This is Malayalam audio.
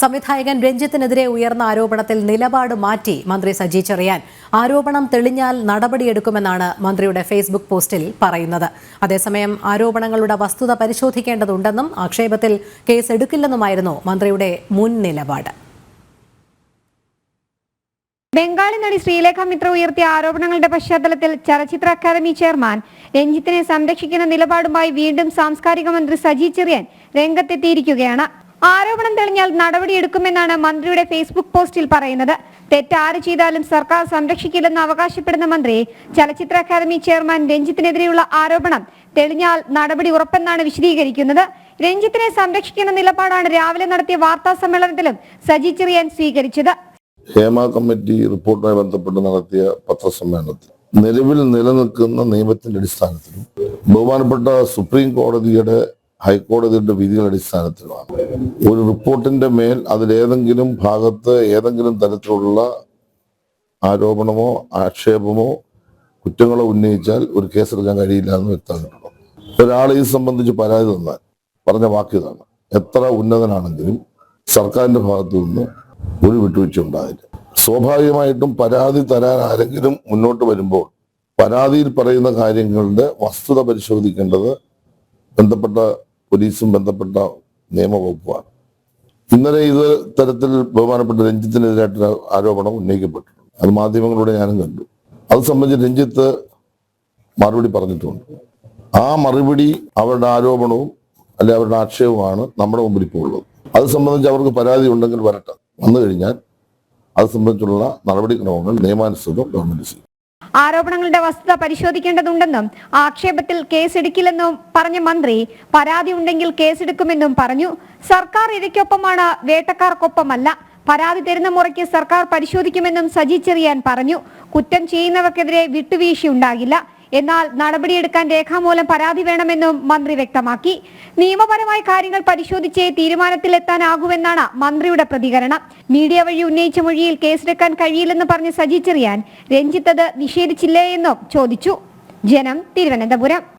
സംവിധായകൻ രഞ്ജിത്തിനെതിരെ ഉയർന്ന ആരോപണത്തിൽ നിലപാട് മാറ്റി മന്ത്രി സജി ചെറിയാൻ. ആരോപണം തെളിഞ്ഞാൽ നടപടിയെടുക്കുമെന്നാണ് മന്ത്രിയുടെ ഫേസ്ബുക്ക് പോസ്റ്റിൽ പറയുന്നത്. അതേസമയം ആരോപണങ്ങളുടെ വസ്തുത പരിശോധിക്കേണ്ടതുണ്ടെന്നും ആക്ഷേപത്തിൽ കേസ് എടുക്കില്ലെന്നുമായിരുന്നു മന്ത്രിയുടെ മുൻ നിലപാട്. ബംഗാളി നടി ശ്രീലേഖ മിത്ര ഉയർത്തിയ ആരോപണങ്ങളുടെ പശ്ചാത്തലത്തിൽ ചലച്ചിത്ര അക്കാദമി ചെയർമാൻ രഞ്ജിത്തിനെ സംരക്ഷിക്കുന്ന നിലപാടുമായി വീണ്ടും സാംസ്കാരിക മന്ത്രി സജി ചെറിയാൻ രംഗത്തെത്തിയിരിക്കുകയാണ്. ആരോപണം തെളിഞ്ഞാൽ നടപടിയെടുക്കുമെന്നാണ് മന്ത്രിയുടെ ഫേസ്ബുക്ക് പോസ്റ്റിൽ പറയുന്നത്. തെറ്റാര് ചെയ്താലും സർക്കാർ സംരക്ഷിക്കില്ലെന്ന് അവകാശപ്പെടുന്ന മന്ത്രി ചലച്ചിത്ര അക്കാദമി ചെയർമാൻ രഞ്ജിത്തിനെതിരെയുള്ള ആരോപണം തെളിഞ്ഞാൽ നടപടി ഉറപ്പെന്നാണ് വിശദീകരിക്കുന്നത്. രഞ്ജിത്തിനെ സംരക്ഷിക്കുന്ന നിലപാടാണ് രാവിലെ നടത്തിയ വാർത്താ സമ്മേളനത്തിലും സജി ചെറിയാൻ സ്വീകരിച്ചത്. ഹേമ കമ്മിറ്റി റിപ്പോർട്ടുമായി ബന്ധപ്പെട്ട് നടത്തിയ പത്രസമ്മേളനത്തിൽ നിലവിൽ നിലനിൽക്കുന്ന നിയമത്തിന്റെ അടിസ്ഥാനത്തിലും ബഹുമാനപ്പെട്ട സുപ്രീം കോടതിയുടെ ഹൈക്കോടതിയുടെ വിധികളുടെ അടിസ്ഥാനത്തിലുമാണ്. ഒരു റിപ്പോർട്ടിന്റെ മേൽ അതിലേതെങ്കിലും ഭാഗത്ത് ഏതെങ്കിലും തരത്തിലുള്ള ആരോപണമോ ആക്ഷേപമോ കുറ്റങ്ങളോ ഉന്നയിച്ചാൽ ഒരു കേസെടുക്കാൻ കഴിയില്ല എന്ന് വ്യക്തമായിട്ടുള്ളൂ ഒരാൾ ഇത് സംബന്ധിച്ച് പരാതി തന്നാൽ പറഞ്ഞ വാക്കിയതാണ് എത്ര ഉന്നതനാണെങ്കിലും സർക്കാരിന്റെ ഭാഗത്തു നിന്ന് ഒരു വിട്ടുവീഴ്ച ഉണ്ടാകില്ല സ്വാഭാവികമായിട്ടും പരാതി തരാൻ ആരെങ്കിലും മുന്നോട്ട് വരുമ്പോൾ പരാതിയിൽ പറയുന്ന കാര്യങ്ങളുടെ വസ്തുത പരിശോധിക്കേണ്ടത് ബന്ധപ്പെട്ട പോലീസും ബന്ധപ്പെട്ട നിയമവകുപ്പുമാണ് ഇന്നലെ ഇത് തരത്തിൽ ബഹുമാനപ്പെട്ട രഞ്ജിത്തിനെതിരായിട്ടൊരു ആരോപണം ഉന്നയിക്കപ്പെട്ടിട്ടുണ്ട്. അത് മാധ്യമങ്ങളിലൂടെ ഞാനും കണ്ടു. അത് സംബന്ധിച്ച് രഞ്ജിത്ത് മറുപടി പറഞ്ഞിട്ടുണ്ട്. ആ മറുപടി അവരുടെ ആരോപണവും അല്ലെ അവരുടെ ആക്ഷേപമാണ് നമ്മുടെ മുമ്പിൽ ഇപ്പോൾ ഉള്ളത്. അത് സംബന്ധിച്ച് അവർക്ക് പരാതി ഉണ്ടെങ്കിൽ വരട്ടെ. വന്നു കഴിഞ്ഞാൽ അത് സംബന്ധിച്ചുള്ള നടപടിക്രമങ്ങൾ നിയമാനുസൃതം ഗവൺമെന്റ് ചെയ്യും ആരോപണങ്ങളുടെ വസ്തുത പരിശോധിക്കേണ്ടതുണ്ടെന്നും ആക്ഷേപത്തിൽ കേസെടുക്കില്ലെന്നും പറഞ്ഞ മന്ത്രി പരാതി ഉണ്ടെങ്കിൽ കേസെടുക്കുമെന്നും പറഞ്ഞു. സർക്കാർ ഇരയ്ക്കൊപ്പമാണ് വേട്ടക്കാർക്കൊപ്പമല്ല. പരാതി തരുന്ന മുറയ്ക്ക് സർക്കാർ പരിശോധിക്കുമെന്നും സജി ചെറിയാൻ പറഞ്ഞു. കുറ്റം ചെയ്യുന്നവർക്കെതിരെ വിട്ടുവീഴ്ചയുണ്ടാകില്ല. എന്നാൽ നടപടിയെടുക്കാൻ രേഖാമൂലം പരാതി വേണമെന്നും മന്ത്രി വ്യക്തമാക്കി. നിയമപരമായ കാര്യങ്ങൾ പരിശോധിച്ചേ തീരുമാനത്തിലെത്താനാകുമെന്നാണ് മന്ത്രിയുടെ പ്രതികരണം. മീഡിയ വഴി ഉന്നയിച്ച മൊഴിയിൽ കേസെടുക്കാൻ കഴിയില്ലെന്ന് പറഞ്ഞ് സജി ചെറിയാൻ രഞ്ജിത്ത് നിഷേധിച്ചില്ലേ എന്നും ചോദിച്ചു. ജനം തിരുവനന്തപുരം.